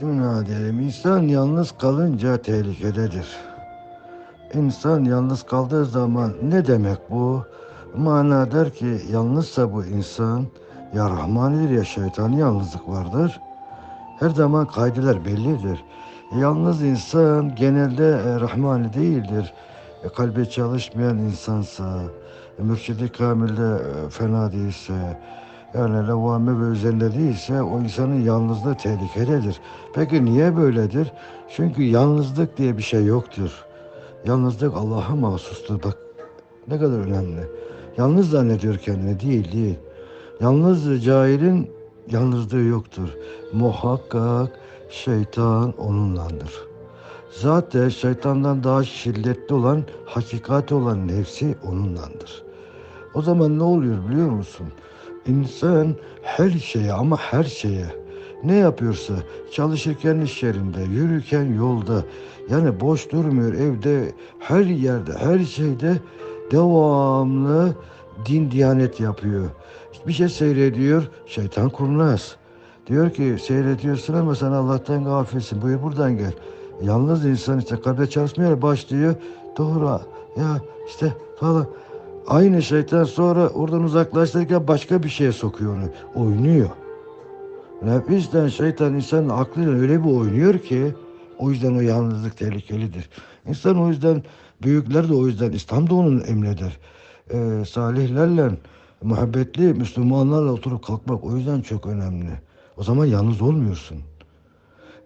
Cümle diyelim, insan yalnız kalınca tehlikededir. İnsan yalnız kaldığı zaman ne demek bu? Mana der ki yalnızsa bu insan ya Rahmanidir ya şeytani yalnızlık vardır. Her zaman kaydeler bellidir. Yalnız insan genelde e, Rahmani değildir. E, kalbi çalışmayan insansa, e, mürşidi kamilde e, fena değilse, yani levvame ve üzerinde değilse o insanın yalnızlığı tehlikededir. Peki niye böyledir? Çünkü yalnızlık diye bir şey yoktur. Yalnızlık Allah'a mahsustur. Bak ne kadar önemli. Yalnız zannediyor kendini. Değil değil. Yalnız cahilin yalnızlığı yoktur. Muhakkak şeytan onunlandır. Zaten şeytandan daha şiddetli olan, hakikati olan nefsi onunlandır. O zaman ne oluyor biliyor musun? İnsan her şeye ama her şeye ne yapıyorsa çalışırken iş yerinde, yürürken yolda yani boş durmuyor evde her yerde her şeyde devamlı din diyanet yapıyor. Bir şey seyrediyor şeytan kurnaz. Diyor ki seyrediyorsun ama sen Allah'tan gafilsin. Buyur buradan gel. Yalnız insan işte kalbe çalışmaya başlıyor. Doğru ya işte falan. Aynı şeytan sonra oradan uzaklaştırırken başka bir şeye sokuyor onu. Oynuyor. Nefisten şeytan insanın aklıyla öyle bir oynuyor ki o yüzden o yalnızlık tehlikelidir. İnsan o yüzden büyükler de o yüzden İslam da onun emreder. Ee, salihlerle muhabbetli Müslümanlarla oturup kalkmak o yüzden çok önemli. O zaman yalnız olmuyorsun.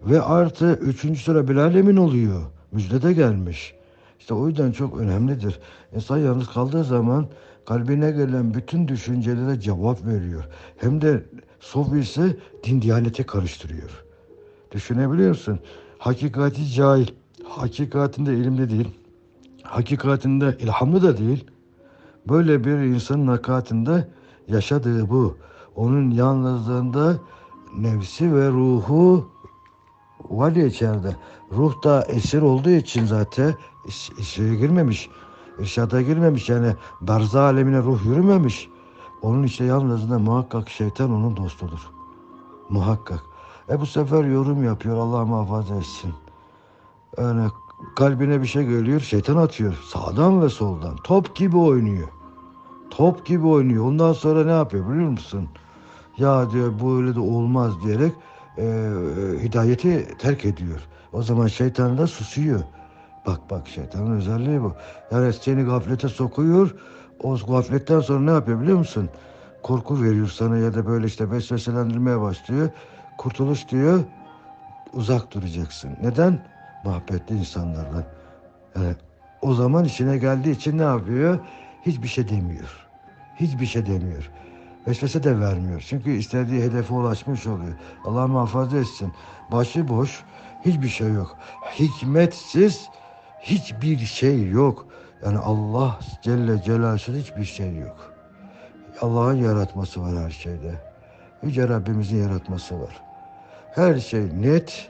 Ve artı üçüncü sıra Bilal Emin oluyor. Müjde gelmiş. İşte o yüzden çok önemlidir. İnsan yalnız kaldığı zaman kalbine gelen bütün düşüncelere cevap veriyor. Hem de sofisi din diyanete karıştırıyor. Düşünebiliyor musun? Hakikati cahil, hakikatinde ilimli değil, hakikatinde ilhamlı da değil. Böyle bir insanın hakikatinde yaşadığı bu. Onun yalnızlığında nefsi ve ruhu var ya içeride. Ruh da esir olduğu için zaten şeye girmemiş. İrşada girmemiş yani barza alemine ruh yürümemiş. Onun işte yalnızlığında muhakkak şeytan onun dostudur. Muhakkak. E bu sefer yorum yapıyor Allah muhafaza etsin. Yani kalbine bir şey geliyor şeytan atıyor. Sağdan ve soldan. Top gibi oynuyor. Top gibi oynuyor. Ondan sonra ne yapıyor biliyor musun? Ya diyor bu öyle de olmaz diyerek e, hidayeti terk ediyor. O zaman şeytan da susuyor. Bak bak şeytanın özelliği bu. Yani seni gaflete sokuyor. O gafletten sonra ne yapıyor biliyor musun? Korku veriyor sana ya da böyle işte vesveselendirmeye başlıyor. Kurtuluş diyor uzak duracaksın. Neden? Muhabbetli insanlarla. Yani o zaman işine geldiği için ne yapıyor? Hiçbir şey demiyor. Hiçbir şey demiyor. Vesvese de vermiyor. Çünkü istediği hedefe ulaşmış oluyor. Allah muhafaza etsin. Başı boş, hiçbir şey yok. Hikmetsiz hiçbir şey yok. Yani Allah Celle Celaluhu hiçbir şey yok. Allah'ın yaratması var her şeyde. Yüce Rabbimizin yaratması var. Her şey net,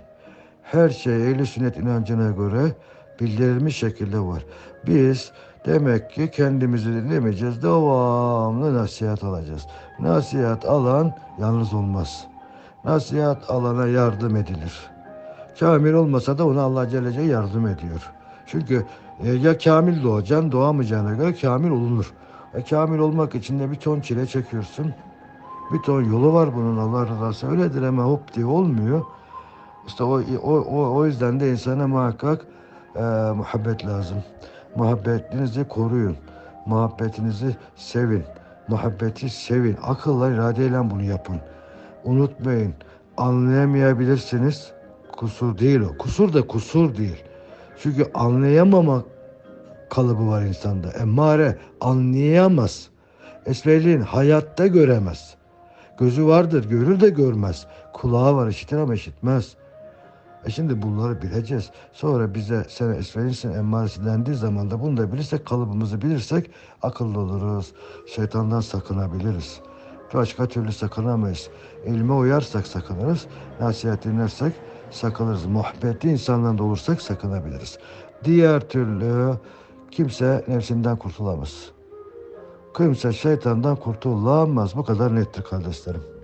her şey ehli sünnet inancına göre bildirilmiş şekilde var. Biz demek ki kendimizi dinlemeyeceğiz. Devamlı nasihat alacağız. Nasihat alan yalnız olmaz. Nasihat alana yardım edilir. Kamil olmasa da ona Allah Celle Celle yardım ediyor. Çünkü e, ya kamil doğacaksın, doğamayacağına göre kamil olunur. E, kamil olmak için de bir ton çile çekiyorsun. Bir ton yolu var bunun Allah rızası. Öyledir ama hop diye olmuyor. İşte o, o, o, o yüzden de insana muhakkak e, muhabbet lazım. Muhabbetinizi koruyun. Muhabbetinizi sevin. Muhabbeti sevin. Akılla, iradeyle bunu yapın. Unutmayın. Anlayamayabilirsiniz. Kusur değil o. Kusur da kusur değil. Çünkü anlayamamak kalıbı var insanda. Emmare anlayamaz. Esmerliğin hayatta göremez. Gözü vardır, görür de görmez. Kulağı var, işitir ama işitmez. E şimdi bunları bileceğiz. Sonra bize sen esverinsin emmaresi dendiği zaman da bunu da bilirsek, kalıbımızı bilirsek akıllı oluruz. Şeytandan sakınabiliriz. Başka türlü sakınamayız. İlme uyarsak sakınırız. Nasihat dinlersek sakınırız. Muhabbetli insandan da olursak sakınabiliriz. Diğer türlü kimse nefsinden kurtulamaz. Kimse şeytandan kurtulamaz. Bu kadar nettir kardeşlerim.